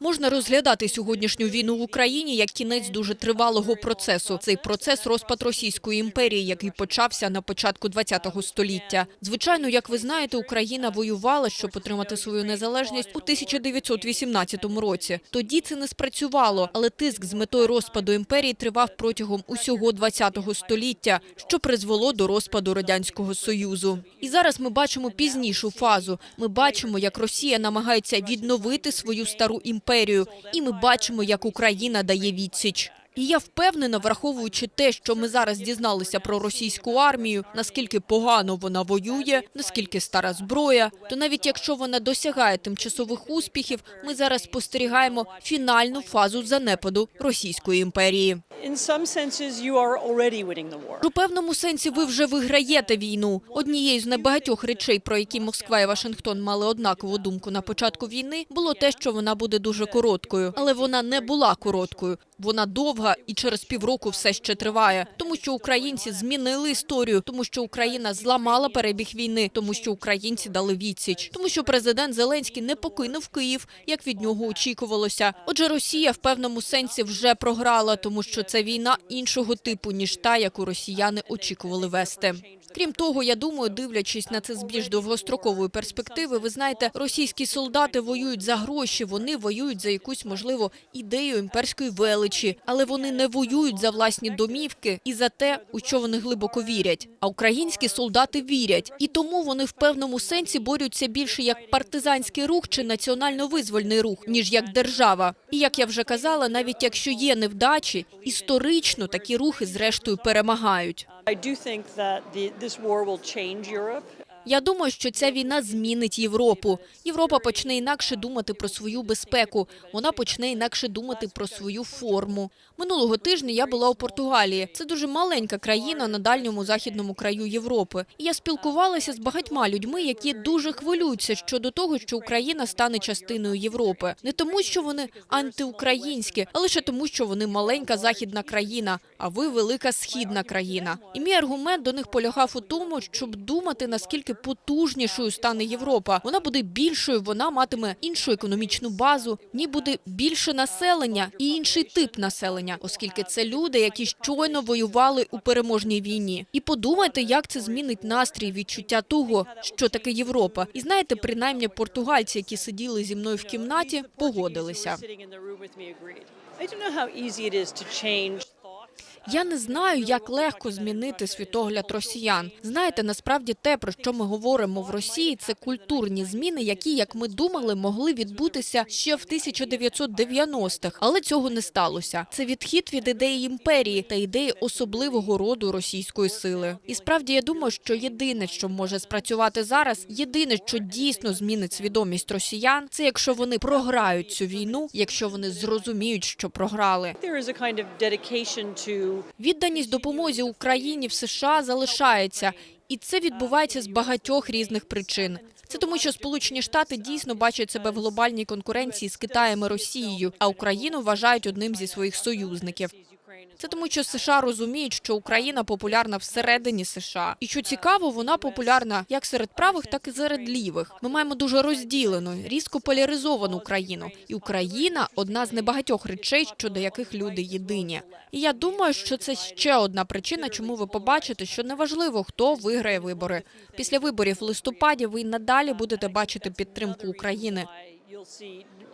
Можна розглядати сьогоднішню війну в Україні як кінець дуже тривалого процесу. Цей процес розпад Російської імперії, який почався на початку ХХ століття. Звичайно, як ви знаєте, Україна воювала, щоб отримати свою незалежність у 1918 році. Тоді це не спрацювало, але тиск з метою розпаду імперії тривав протягом усього ХХ століття, що призвело до розпаду радянського союзу. І зараз ми бачимо пізнішу фазу. Ми бачимо, як Росія намагається відновити свою стару імперію, і ми бачимо, як Україна дає відсіч. І я впевнена, враховуючи те, що ми зараз дізналися про російську армію, наскільки погано вона воює, наскільки стара зброя, то навіть якщо вона досягає тимчасових успіхів, ми зараз спостерігаємо фінальну фазу занепаду Російської імперії. У певному сенсі ви вже виграєте війну. Однією з небагатьох речей, про які Москва і Вашингтон мали однакову думку на початку війни, було те, що вона буде дуже короткою, але вона не була короткою. Вона довга і через півроку все ще триває, тому що українці змінили історію, тому що Україна зламала перебіг війни, тому що українці дали відсіч, тому що президент Зеленський не покинув Київ, як від нього очікувалося. Отже, Росія в певному сенсі вже програла, тому що це війна іншого типу ніж та, яку росіяни очікували вести. Крім того, я думаю, дивлячись на це з більш довгострокової перспективи, ви знаєте, російські солдати воюють за гроші, вони воюють за якусь можливо ідею імперської величі, але вони не воюють за власні домівки і за те, у що вони глибоко вірять. А українські солдати вірять, і тому вони в певному сенсі борються більше як партизанський рух чи національно-визвольний рух, ніж як держава. І як я вже казала, навіть якщо є невдачі, історично такі рухи зрештою перемагають. I do think that the, this war will change Europe. Я думаю, що ця війна змінить Європу. Європа почне інакше думати про свою безпеку. Вона почне інакше думати про свою форму. Минулого тижня я була у Португалії. Це дуже маленька країна на дальньому західному краю Європи. І я спілкувалася з багатьма людьми, які дуже хвилюються щодо того, що Україна стане частиною Європи. Не тому, що вони антиукраїнські, а лише тому, що вони маленька західна країна, а ви велика східна країна. І мій аргумент до них полягав у тому, щоб думати наскільки потужнішою стане Європа. Вона буде більшою, вона матиме іншу економічну базу, в ній буде більше населення і інший тип населення, оскільки це люди, які щойно воювали у переможній війні. І подумайте, як це змінить настрій, відчуття того, що таке Європа. І знаєте, принаймні португальці, які сиділи зі мною в кімнаті, погодилися. Я не знаю, як легко змінити світогляд росіян. Знаєте, насправді те, про що ми говоримо в Росії, це культурні зміни, які, як ми думали, могли відбутися ще в 1990-х, але цього не сталося. Це відхід від ідеї імперії та ідеї особливого роду російської сили. І справді я думаю, що єдине, що може спрацювати зараз, єдине, що дійсно змінить свідомість росіян, це якщо вони програють цю війну, якщо вони зрозуміють, що програли. There is a to Відданість допомозі Україні в США залишається, і це відбувається з багатьох різних причин. Це тому, що Сполучені Штати дійсно бачать себе в глобальній конкуренції з Китаєм і Росією, а Україну вважають одним зі своїх союзників. Це тому, що США розуміють, що Україна популярна всередині США, і що цікаво, вона популярна як серед правих, так і серед лівих. Ми маємо дуже розділену, різко поляризовану країну, і Україна одна з небагатьох речей, щодо яких люди єдині. І я думаю, що це ще одна причина, чому ви побачите, що неважливо, хто виграє вибори. Після виборів в листопаді ви надалі будете бачити підтримку України.